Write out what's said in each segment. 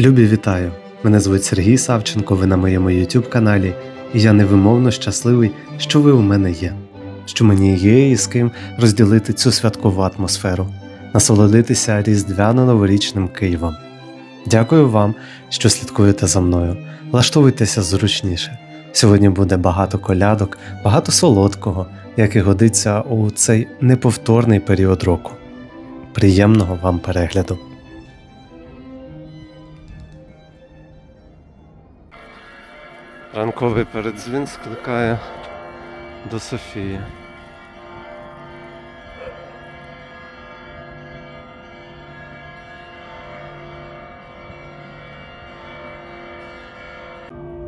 Любі вітаю! Мене звуть Сергій Савченко, ви на моєму YouTube каналі, і я невимовно щасливий, що ви у мене є, що мені є і з ким розділити цю святкову атмосферу, насолодитися різдвяно-новорічним Києвом. Дякую вам, що слідкуєте за мною. Влаштовуйтеся зручніше. Сьогодні буде багато колядок, багато солодкого, як і годиться у цей неповторний період року. Приємного вам перегляду! Ранковий передзвін скликає до Софії.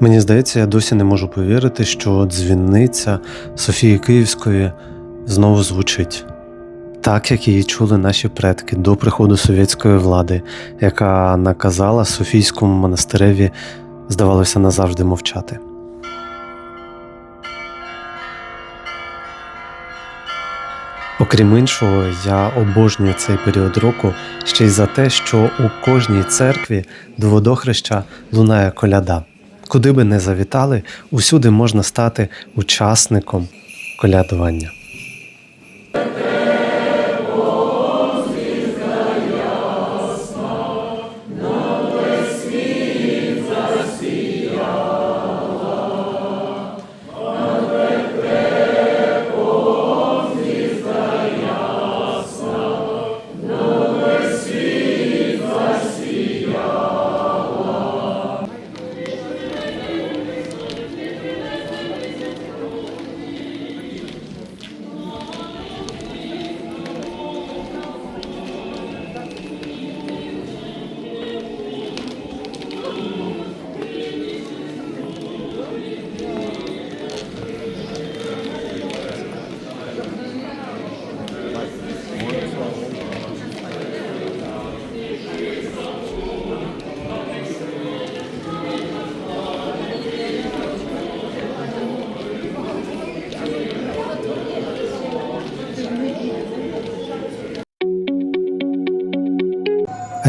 Мені здається, я досі не можу повірити, що дзвінниця Софії Київської знову звучить. Так, як її чули наші предки до приходу совєтської влади, яка наказала Софійському монастиреві здавалося, назавжди мовчати. Окрім іншого, я обожнюю цей період року ще й за те, що у кожній церкві до водохреща лунає коляда. Куди би не завітали, усюди можна стати учасником колядування.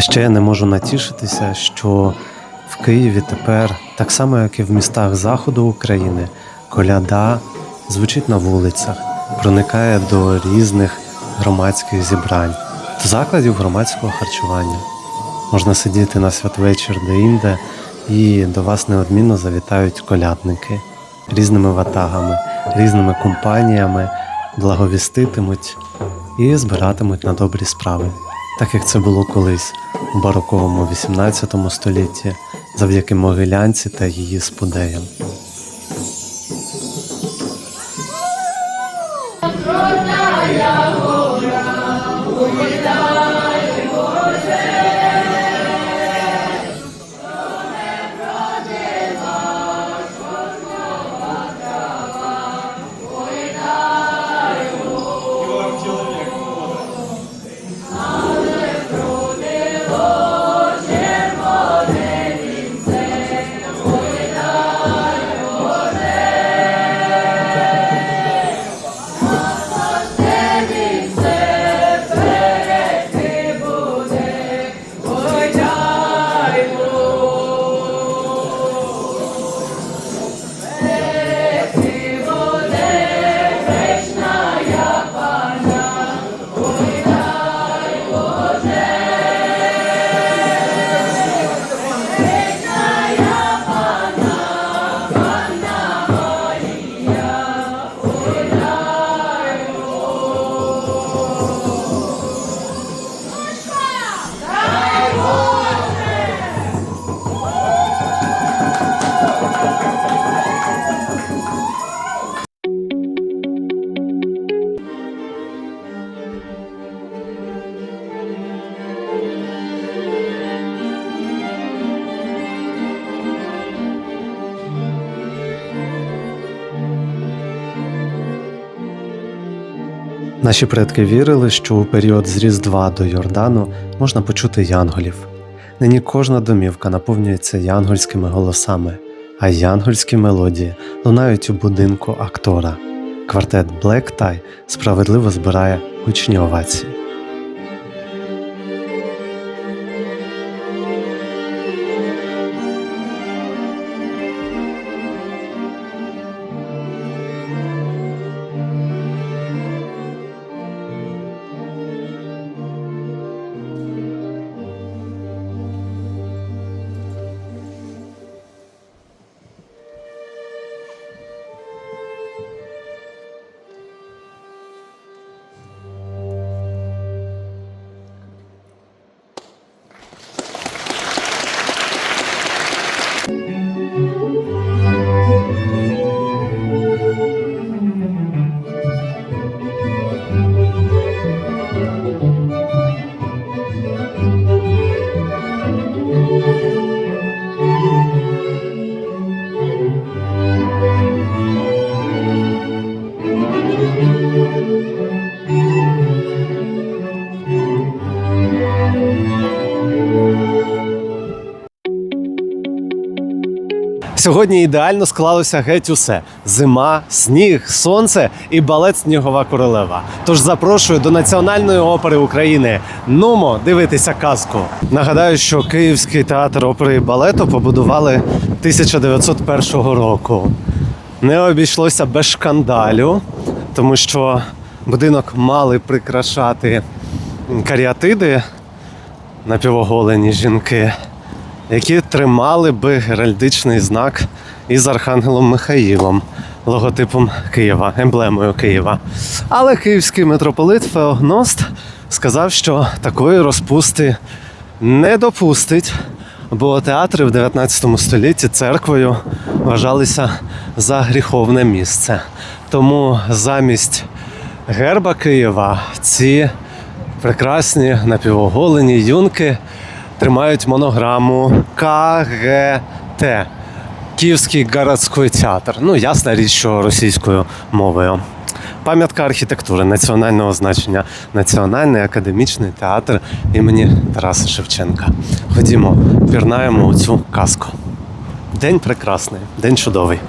Ще я не можу натішитися, що в Києві тепер, так само як і в містах заходу України, коляда звучить на вулицях, проникає до різних громадських зібрань, до закладів громадського харчування. Можна сидіти на святвечір де-інде, і до вас неодмінно завітають колядники різними ватагами, різними компаніями, благовіститимуть і збиратимуть на добрі справи так як це було колись у бароковому XVIII столітті завдяки Могилянці та її спудеям. Наші предки вірили, що у період з Різдва до Йордану можна почути янголів. Нині кожна домівка наповнюється янгольськими голосами, а янгольські мелодії лунають у будинку актора. Квартет Black Tie справедливо збирає гучні овації. Сьогодні ідеально склалося геть усе: зима, сніг, сонце і балет Снігова королева. Тож запрошую до Національної опери України. Нумо дивитися казку. Нагадаю, що Київський театр опери і балету побудували 1901 року. Не обійшлося без шкандалю, тому що будинок мали прикрашати каріатиди напівоголені жінки, які тримали би геральдичний знак із Архангелом Михаїлом, логотипом Києва, емблемою Києва. Але київський митрополит Феогност сказав, що такої розпусти не допустить, бо театри в 19 столітті церквою вважалися за гріховне місце. Тому замість герба Києва ці прекрасні напівоголені юнки тримають монограму КГТ Київський городський театр. Ну, ясна річ, що російською мовою. Пам'ятка архітектури національного значення Національний академічний театр імені Тараса Шевченка. Ходімо, пірнаємо у цю казку. День прекрасний, день чудовий.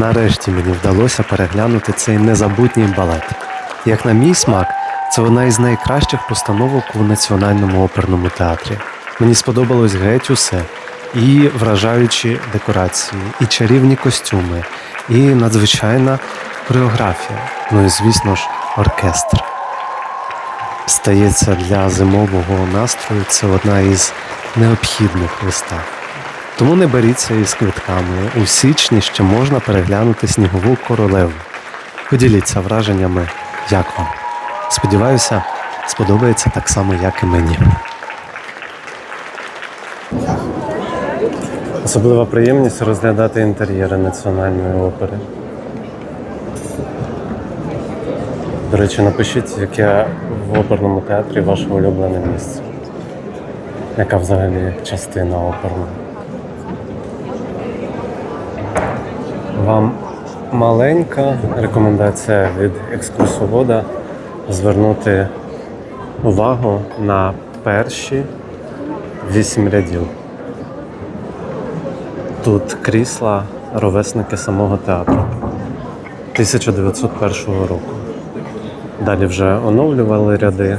Нарешті мені вдалося переглянути цей незабутній балет. Як на мій смак, це одна із найкращих постановок у національному оперному театрі. Мені сподобалось геть усе. І вражаючі декорації, і чарівні костюми, і надзвичайна хореографія. Ну і звісно ж, оркестр. Стається для зимового настрою це одна із необхідних вистав. Тому не беріться із квитками. У січні ще можна переглянути снігову королеву. Поділіться враженнями, як вам. Сподіваюся, сподобається так само, як і мені. Особлива приємність розглядати інтер'єри національної опери. До речі, напишіть, яке в оперному театрі ваше улюблене місце. Яка взагалі частина оперна? Вам маленька рекомендація від екскурсовода звернути увагу на перші вісім рядів. Тут крісла ровесники самого театру 1901 року. Далі вже оновлювали ряди,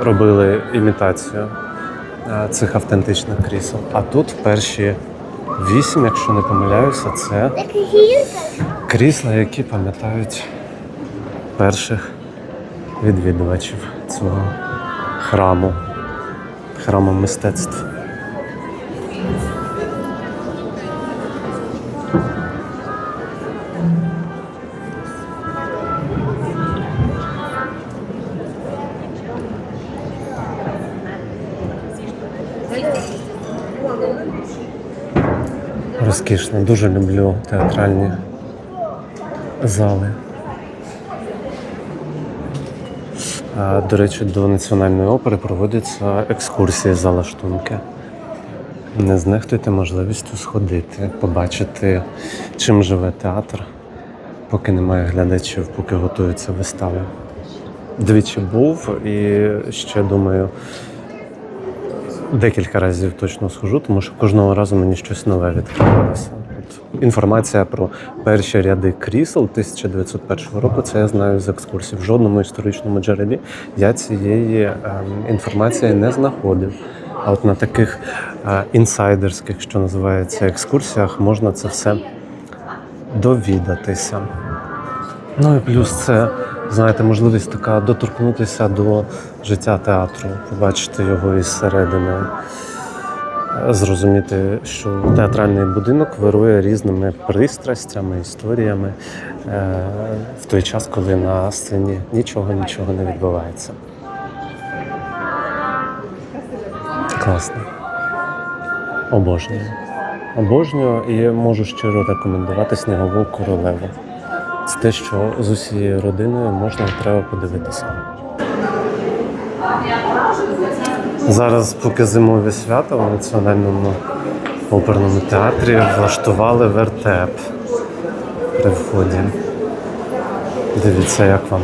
робили імітацію е, цих автентичних крісел. А тут перші вісім, якщо не помиляюся, це крісла, які пам'ятають перших відвідувачів цього храму, храму мистецтв. Розкішно, дуже люблю театральні зали. До речі, до Національної опери проводяться екскурсії за лаштунки. Не знехтуйте можливістю сходити, побачити, чим живе театр, поки немає глядачів, поки готуються вистави. Двічі був і ще думаю, декілька разів точно схожу, тому що кожного разу мені щось нове відкривалося. Інформація про перші ряди крісел 1901 року, це я знаю з екскурсій. В жодному історичному джерелі я цієї ем, інформації не знаходив. А от на таких е, інсайдерських, що називається, екскурсіях, можна це все довідатися. Ну і плюс це, знаєте, можливість така доторкнутися до життя театру, побачити його із середини, зрозуміти, що театральний будинок вирує різними пристрастями, історіями е, в той час, коли на сцені нічого нічого не відбувається. Класно. Обожнюю. Обожнюю і можу щиро рекомендувати снігову королеву. Це те, що з усією родиною можна і треба подивитися. Зараз, поки зимові свята у Національному оперному театрі влаштували вертеп при вході. Дивіться, як вам.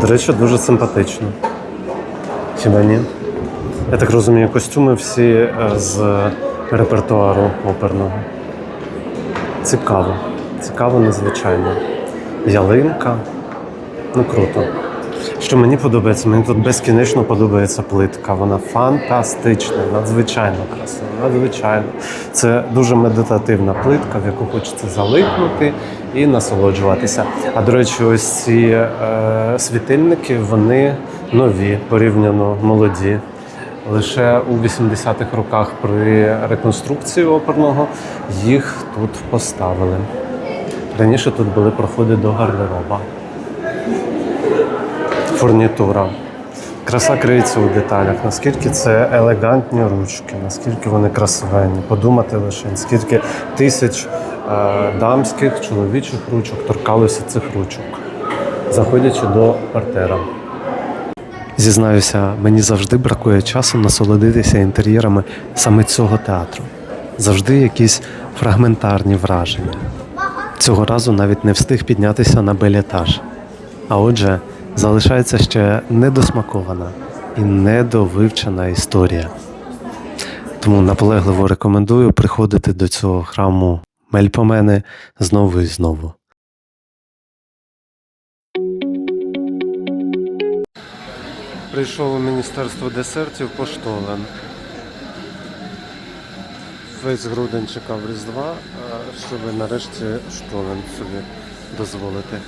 До речі, дуже симпатично. Хіба ні? Я так розумію, костюми всі е, з репертуару оперного. Цікаво. Цікаво, незвичайно. Ялинка. Ну круто. Що мені подобається, мені тут безкінечно подобається плитка. Вона фантастична, надзвичайно красива, надзвичайно. Це дуже медитативна плитка, в яку хочеться залипнути і насолоджуватися. А до речі, ось ці е, світильники вони нові, порівняно молоді. Лише у 80-х роках при реконструкції оперного їх тут поставили. Раніше тут були проходи до гардероба. Фурнітура. Краса криється у деталях, наскільки це елегантні ручки, наскільки вони красивенні. Подумати лише, скільки тисяч е, дамських, чоловічих ручок торкалося цих ручок, заходячи до партера. Зізнаюся, мені завжди бракує часу насолодитися інтер'єрами саме цього театру. Завжди якісь фрагментарні враження. Цього разу навіть не встиг піднятися на белетаж. А отже, залишається ще недосмакована і недовивчена історія. Тому наполегливо рекомендую приходити до цього храму Мельпомени знову і знову. Прийшов у Міністерство десертів поштовен. Весь грудень чекав Різдва, щоб нарешті штолен собі дозволити.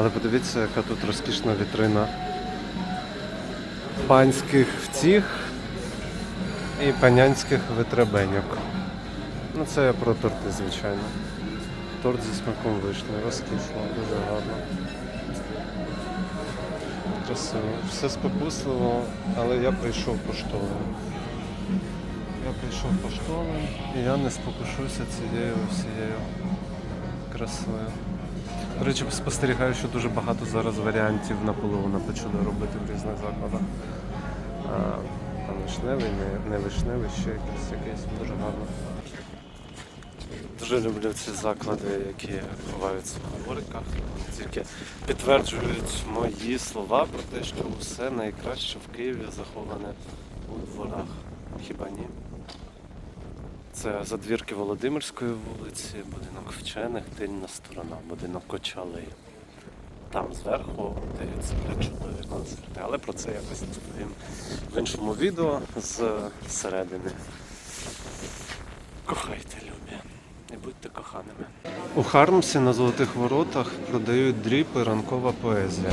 Але подивіться, яка тут розкішна вітрина панських втіх і панянських витребеньок. Ну це я про торти, звичайно. Торт зі смаком вишні, розкішно, дуже гарно. Красиво. Все спокусливо, але я прийшов поштовим. Я прийшов поштовим і я не спокушуся цією всією красою. До речі, спостерігаю, що дуже багато зараз варіантів Наполеона почали робити в різних закладах. А, там вишневий, не, не вишневий, ще якийсь, якийсь дуже гарно. Дуже люблю ці заклади, які ховаються в гориках. Тільки підтверджують мої слова про те, що усе найкраще в Києві заховане у дворах. Хіба ні? Це задвірки Володимирської вулиці, будинок вчених, тильна сторона, будинок Кочали. Там зверху даються чудові концерти. Але про це якось розповім в іншому відео з середини. Кохайте, любі, і будьте коханими. У Хармсі на Золотих Воротах продають дріп і ранкова поезія.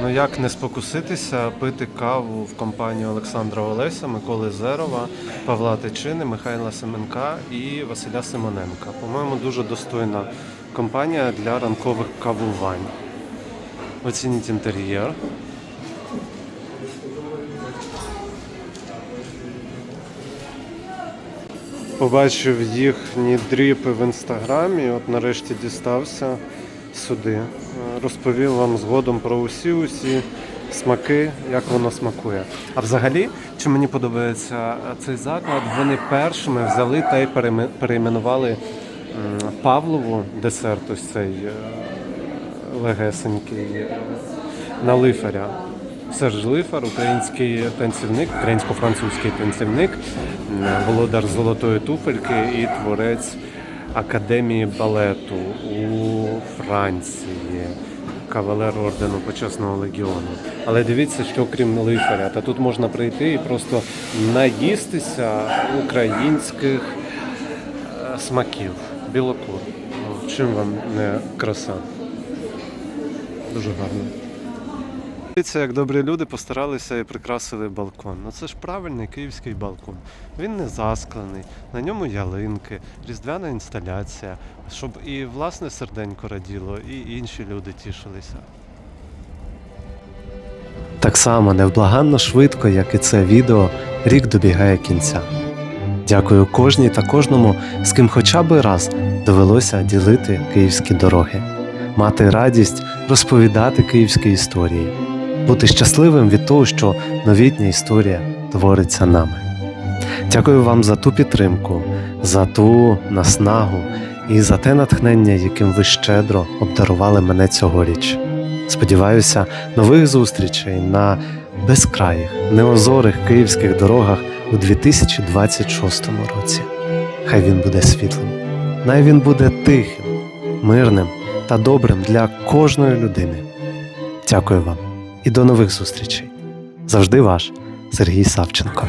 Ну як не спокуситися, пити каву в компанії Олександра Олеся, Миколи Зерова, Павла Тичини, Михайла Семенка і Василя Симоненка. По-моєму, дуже достойна компанія для ранкових кавувань. Оцініть інтер'єр. Побачив їхні дріпи в інстаграмі, от нарешті дістався сюди. Е, Розповів вам згодом про усі усі смаки, як воно смакує. А взагалі, чи мені подобається е, цей заклад, вони першими взяли та й перейме- перейменували Павлову десерт, ось цей е, легесенький на лифаря. Серж Лифар, український танцівник, українсько-французький танцівник, володар золотої туфельки і творець академії балету у Франції, кавалер ордену почесного легіону. Але дивіться, що крім лифаря, та тут можна прийти і просто наїстися українських е, смаків, білокур. Ну, чим вам не краса? Дуже гарно. Дивіться, як добрі люди постаралися і прикрасили балкон. Ну це ж правильний київський балкон. Він не засклений, на ньому ялинки, різдвяна інсталяція, щоб і власне серденько раділо, і інші люди тішилися. Так само невблаганно швидко, як і це відео, рік добігає кінця. Дякую кожній та кожному, з ким хоча б раз довелося ділити київські дороги, мати радість розповідати київські історії, бути щасливим від того, що новітня історія твориться нами. Дякую вам за ту підтримку, за ту наснагу і за те натхнення, яким ви щедро обдарували мене цьогоріч. Сподіваюся, нових зустрічей на безкраїх, неозорих київських дорогах у 2026 році. Хай він буде світлим, най він буде тихим, мирним та добрим для кожної людини. Дякую вам і до нових зустрічей. Завжди ваш Сергій Савченко.